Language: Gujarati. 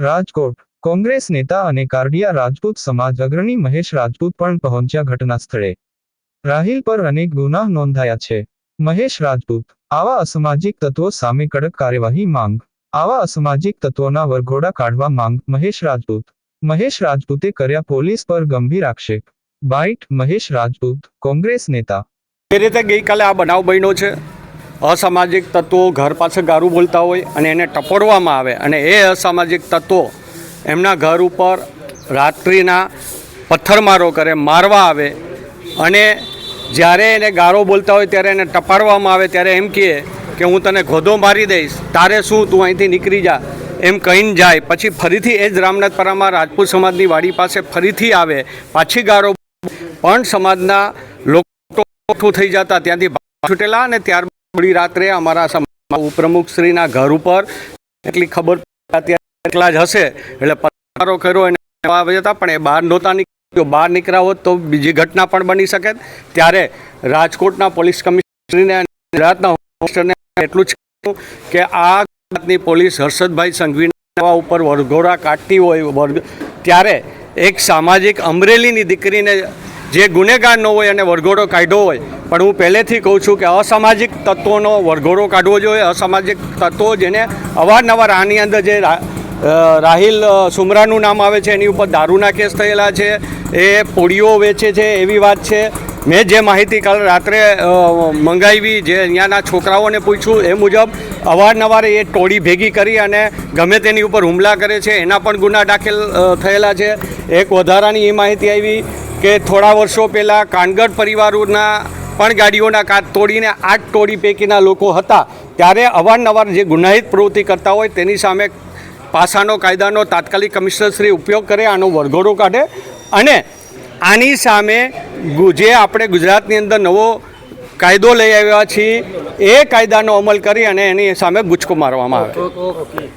રાજકોટ. કોંગ્રેસ નેતા અને કારડિયા રાજપૂત સમાજ અગ્રણી મહેશ રાજપૂત પણ પહોંચ્યા ઘટના સ્થળે. રાહિલ પર અનેક ગુના નોંધાયા છે. મહેશ રાજપૂત, આવા અસામાજિક તત્વો સામે કડક કાર્યવાહી માંગ. આવા અસામાજિક તત્વોના વરઘોડા કાઢવા માંગ મહેશ રાજપૂત. મહેશ રાજપૂતે કર્યા પોલીસ પર ગંભીર આક્ષેપ. બાઇટ, મહેશ રાજપૂત, કોંગ્રેસ નેતા. એ રીતે ગઈકાલે આ બનાવ બન્યો છે. અસામાજિક તત્વો ઘર પાસે ગારું બોલતા હોય અને એને ટપોડવામાં આવે અને એ અસામાજિક તત્વો એમના ઘર ઉપર રાત્રિના પથ્થરમારો કરે, મારવા આવે અને જ્યારે એને ગારો બોલતા હોય ત્યારે એને ટપાડવામાં આવે ત્યારે એમ કહે કે હું તને ઘોધો મારી દઈશ, તારે શું તું અહીંથી નીકળી જા, એમ કહીને જાય. પછી ફરીથી એ જ રામનાથપરામાં રાજપૂત સમાજની વાડી પાસે ફરીથી આવે, પાછી ગારો પણ સમાજના લોકો થઈ જતા, ત્યાંથી છૂટેલા અને ત્યારબાદ થોડી રાત્રે અમારા ઉપપ્રમુખશ્રીના ઘર ઉપર એટલી ખબર પડી ત્યારે એકલા જ હશે. એટલે પથારો કર્યો અને જતા પણ એ બહાર નહોતા નીકળ્યો. બહાર નીકળ્યા હોત તો બીજી ઘટના પણ બની શકે. ત્યારે રાજકોટના પોલીસ કમિશનરને ગુજરાતના હોમ એટલું જ કે આ ગુજરાતની પોલીસ હર્ષદભાઈ સંઘવીના ઉપર વરઘોડા કાઢતી હોય. ત્યારે એક સામાજિક અમરેલીની દીકરીને જે ગુનેગાર ન હોય અને વરઘોડો કાઢ્યો હોય, પણ હું પહેલેથી કહું છું કે અસામાજિક તત્વોનો વરઘોડો કાઢવો જોઈએ. અસામાજિક તત્વો જેને અવારનવાર આની અંદર જે રાહિલ સુમરાનું નામ આવે છે, એની ઉપર દારૂના કેસ થયેલા છે, એ પોળીઓ વેચે છે, એવી વાત છે. મેં જે માહિતી કાલ રાત્રે મંગાવી, જે અહીંયાના છોકરાઓને પૂછ્યું, એ મુજબ અવારનવાર એ ટોળી ભેગી કરી અને ગમે તેની ઉપર હુમલા કરે છે. એના પણ ગુના દાખલ થયેલા છે. એક વધારાની એ માહિતી આવી. કે થોડા વર્ષો પહેલાં કાનગડ પરિવારોના પણ ગાડીઓના કાચ તોડીને આઠ ટોળી પૈકીના લોકો હતા, ત્યારે અવારનવાર જે ગુનાહિત પ્રવૃત્તિ કરતા હોય તેની સામે પાસાનો, કાયદાનો તાત્કાલિક કમિશનરશ્રી ઉપયોગ કરે, આનો વરઘોડો કાઢે અને આની સામે જે આપણે ગુજરાતની અંદર નવો કાયદો લઈ આવ્યા છીએ, એ કાયદાનો અમલ કરી અને એની સામે ગુચકો મારવામાં આવે.